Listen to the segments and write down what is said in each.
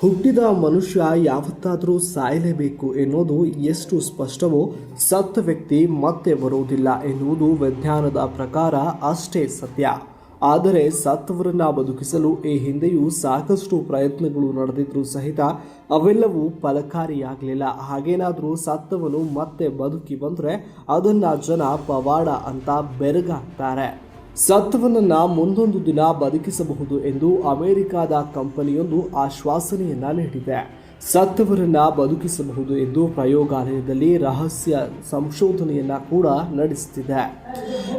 ಹುಟ್ಟಿದ ಮನುಷ್ಯ ಯಾವತ್ತಾದರೂ ಸಾಯಲೇಬೇಕು ಎನ್ನುವುದು ಎಷ್ಟು ಸ್ಪಷ್ಟವೋ ಸತ್ತ ವ್ಯಕ್ತಿ ಮತ್ತೆ ಬರುವುದಿಲ್ಲ ಎನ್ನುವುದು ವಿಜ್ಞಾನದ ಪ್ರಕಾರ ಅಷ್ಟೇ ಸತ್ಯ. ಆದರೆ ಸತ್ತವರನ್ನ ಬದುಕಿಸಲು ಈ ಹಿಂದೆಯೂ ಸಾಕಷ್ಟು ಪ್ರಯತ್ನಗಳು ನಡೆದಿದ್ರೂ ಸಹಿತ ಅವೆಲ್ಲವೂ ಫಲಕಾರಿಯಾಗಲಿಲ್ಲ. ಹಾಗೇನಾದರೂ ಸತ್ತವನು ಮತ್ತೆ ಬದುಕಿ ಬಂದರೆ ಅದನ್ನು ಜನ ಪವಾಡ ಅಂತ ಬೆರಗಾಗ್ತಾರೆ. ಸತ್ವನನ್ನ ಮುಂದೊಂದು ದಿನ ಬದುಕಿಸಬಹುದು ಎಂದು ಅಮೆರಿಕದ ಕಂಪನಿಯೊಂದು ಆಶ್ವಾಸನೆಯನ್ನ ನೀಡಿದೆ. ಸತ್ತವರನ್ನ ಬದುಕಿಸಬಹುದು ಎಂದು ಪ್ರಯೋಗಾಲಯದಲ್ಲಿ ರಹಸ್ಯ ಸಂಶೋಧನೆಯನ್ನ ಕೂಡ ನಡೆಸುತ್ತಿದೆ.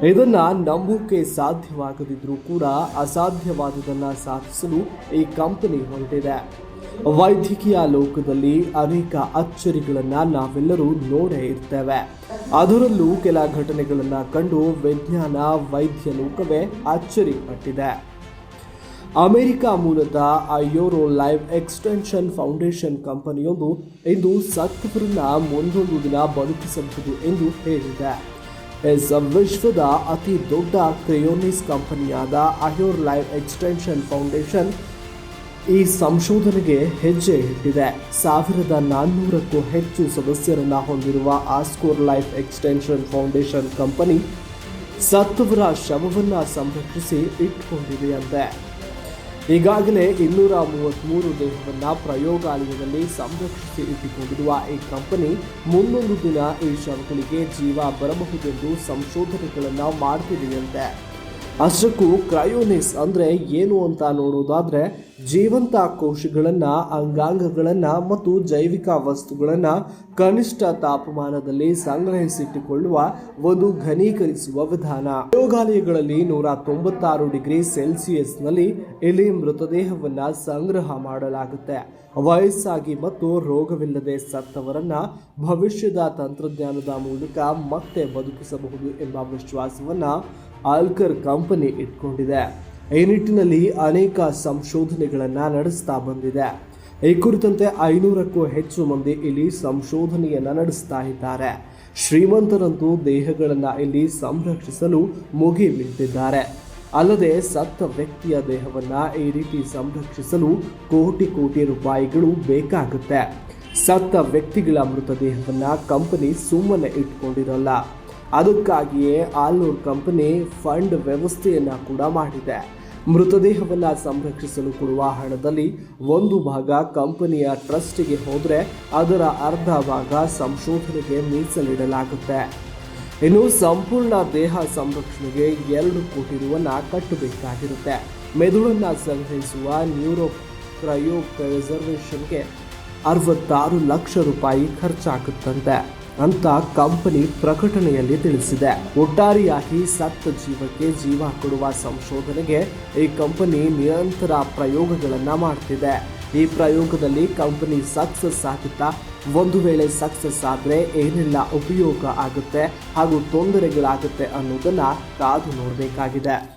ಇದನ್ನ ನಂಬೋಕೆ ಸಾಧ್ಯವಾಗದಿದ್ರೂ ಕೂಡ ಅಸಾಧ್ಯವಾದುದನ್ನ ಸಾಧಿಸಲು ಈ ಕಂಪನಿ ಹೊರಟಿದೆ. ವೈದ್ಯಕೀಯ ಲೋಕದಲ್ಲಿ ಅನೇಕ ಅಚ್ಚರಿಗಳನ್ನ ನಾವೆಲ್ಲರೂ ನೋಡೇ ಇರ್ತೇವೆ. ಅದರಲ್ಲೂ ಕೆಲ ಘಟನೆಗಳನ್ನ ಕಂಡು ವಿಜ್ಞಾನ, ವೈದ್ಯ ಲೋಕವೇ ಅಚ್ಚರಿ ಪಟ್ಟಿದೆ. ಅಮೆರಿಕ ಮೂಲದ ಅಯೋರೋ ಲೈವ್ ಎಕ್ಸ್ಟೆನ್ಷನ್ ಫೌಂಡೇಶನ್ ಕಂಪನಿಯೊಂದು ಇಂದು ಸತ್ತವರನ್ನ ಮುಂದೊಂದು ದಿನ ಬದುಕಿಸಬಹುದು ಎಂದು ಹೇಳಿದೆ. ಎಸ್, ವಿಶ್ವದ ಅತಿ ದೊಡ್ಡ ಕ್ರಿಯೋನಿಸ್ ಕಂಪನಿಯಾದ ಅಯೋರ್ ಲೈವ್ ಎಕ್ಸ್ಟೆನ್ಷನ್ ಫೌಂಡೇಶನ್ ಈ ಸಂಶೋಧನೆಗೆ ಹೆಜ್ಜೆ ಇಟ್ಟಿದೆ. ಸಾವಿರದ ನಾನ್ನೂರಕ್ಕೂ ಹೆಚ್ಚು ಸದಸ್ಯರನ್ನ ಹೊಂದಿರುವ Alcor Life Extension Foundation company ಸತ್ತವರ ಶವವನ್ನು ಸಂರಕ್ಷಿಸಿ ಇಟ್ಟುಕೊಂಡಿದೆಯಂತೆ ಈಗಾಗಲೇ ಇನ್ನೂರ ಮೂವತ್ತ್ಮೂರು ದೇಹವನ್ನ ಪ್ರಯೋಗಾಲಯದಲ್ಲಿ ಸಂರಕ್ಷಿಸಿ ಇಟ್ಟುಕೊಂಡಿರುವ ಈ ಕಂಪನಿ ಮುಂದೊಂದು ದಿನ ಈ ಶವಗಳಿಗೆ ಜೀವ ಬರಬಹುದೆಂದು ಸಂಶೋಧನೆಗಳನ್ನು ಮಾಡ್ತಿದೆಯಂತೆ. ಅಷ್ಟಕ್ಕೂ ಕ್ರಯೋನಿಸ್ ಅಂದರೆ ಏನು ಅಂತ ನೋಡೋದಾದರೆ ಜೀವಂತ ಕೋಶಗಳನ್ನು, ಅಂಗಾಂಗಗಳನ್ನು ಮತ್ತು ಜೈವಿಕ ವಸ್ತುಗಳನ್ನು ಕನಿಷ್ಠ ತಾಪಮಾನದಲ್ಲಿ ಸಂಗ್ರಹಿಸಿಟ್ಟುಕೊಳ್ಳುವ ಒಂದು ಘನೀಕರಿಸುವ ವಿಧಾನ. ಪ್ರಯೋಗಾಲಯಗಳಲ್ಲಿ ನೂರ ತೊಂಬತ್ತಾರು ಡಿಗ್ರಿ ಸೆಲ್ಸಿಯಸ್ನಲ್ಲಿ ಇಲ್ಲಿ ಮೃತದೇಹವನ್ನು ಸಂಗ್ರಹ ಮಾಡಲಾಗುತ್ತೆ. ವಯಸ್ಸಾಗಿ ಮತ್ತು ರೋಗವಿಲ್ಲದೆ ಸತ್ತವರನ್ನ ಭವಿಷ್ಯದ ತಂತ್ರಜ್ಞಾನದ ಮೂಲಕ ಮತ್ತೆ ಬದುಕಿಸಬಹುದು ಎಂಬ ವಿಶ್ವಾಸವನ್ನ ಆಲ್ಕರ್ ಕಂಪನಿ ಇಟ್ಕೊಂಡಿದೆ. ಈ ನಿಟ್ಟಿನಲ್ಲಿ ಅನೇಕ ಸಂಶೋಧನೆಗಳನ್ನು ನಡೆಸ್ತಾ ಬಂದಿದೆ. ಈ ಕುರಿತಂತೆ ಐನೂರಕ್ಕೂ ಹೆಚ್ಚು ಮಂದಿ ಇಲ್ಲಿ ಸಂಶೋಧನೆಯನ್ನು ನಡೆಸ್ತಾ ಇದ್ದಾರೆ. ಶ್ರೀಮಂತರಂತೂ ದೇಹಗಳನ್ನು ಇಲ್ಲಿ ಸಂರಕ್ಷಿಸಲು ಮುಗಿ ಬೀಳ್ತಿದ್ದಾರೆ ಅಲ್ಲದೆ ಸತ್ತ ವ್ಯಕ್ತಿಯ ದೇಹವನ್ನ ಈ ರೀತಿ ಸಂರಕ್ಷಿಸಲು ಕೋಟಿ ಕೋಟಿ ರೂಪಾಯಿಗಳು ಬೇಕಾಗುತ್ತೆ. ಸತ್ತ ವ್ಯಕ್ತಿಗಳ ಮೃತದೇಹವನ್ನು ಕಂಪನಿ ಸುಮ್ಮನೆ ಇಟ್ಕೊಂಡಿರಲ್ಲ. ಅದಕ್ಕಾಗಿಯೇ ಆಲೂರ್ ಕಂಪನಿ ಫಂಡ್ ವ್ಯವಸ್ಥೆಯನ್ನು ಕೂಡ ಮಾಡಿದೆ. ಮೃತದೇಹವನ್ನು ಸಂರಕ್ಷಿಸಲು ಕೊಡುವ ಹಣದಲ್ಲಿ ಒಂದು ಭಾಗ ಕಂಪನಿಯ ಟ್ರಸ್ಟಿಗೆ ಹೋದರೆ ಅದರ ಅರ್ಧ ಭಾಗ ಸಂಶೋಧನೆಗೆ ಮೀಸಲಿಡಲಾಗುತ್ತೆ. ಇನ್ನು ಸಂಪೂರ್ಣ ದೇಹ ಸಂರಕ್ಷಣೆಗೆ ಎರಡು ಕೋಟಿ ರೂವನ್ನು ಕಟ್ಟಬೇಕಾಗಿರುತ್ತೆ. ಮೆದುಳನ್ನು ಸಂಗ್ರಹಿಸುವ ನ್ಯೂರೋ ಕ್ರಯೋ ಪ್ರಿಸರ್ವೇಷನ್ಗೆ ಅರವತ್ತಾರು ಲಕ್ಷ ರೂಪಾಯಿ ಖರ್ಚಾಗುತ್ತಂತೆ. ಅಂತ ಕಂಪನಿ ಪ್ರಕಟಣೆಯಲ್ಲಿ ತಿಳಿಸಿದೆ. ಒಟ್ಟಾರೆಯಾಗಿ ಸತ್ತ ಜೀವಕ್ಕೆ ಜೀವ ಕೊಡುವ ಸಂಶೋಧನೆಗೆ ಈ ಕಂಪನಿ ನಿರಂತರ ಪ್ರಯೋಗಗಳನ್ನು ಮಾಡ್ತಿದೆ. ಈ ಪ್ರಯೋಗದಲ್ಲಿ ಕಂಪನಿ ಸಕ್ಸಸ್ ಆಗುತ್ತಾ ಒಂದು ವೇಳೆ ಸಕ್ಸಸ್ ಆದರೆ ಏನೆಲ್ಲ ಉಪಯೋಗ ಆಗುತ್ತೆ ಹಾಗೂ ತೊಂದರೆಗಳಾಗುತ್ತೆ ಅನ್ನೋದನ್ನು ಕಾದು ನೋಡಬೇಕಾಗಿದೆ.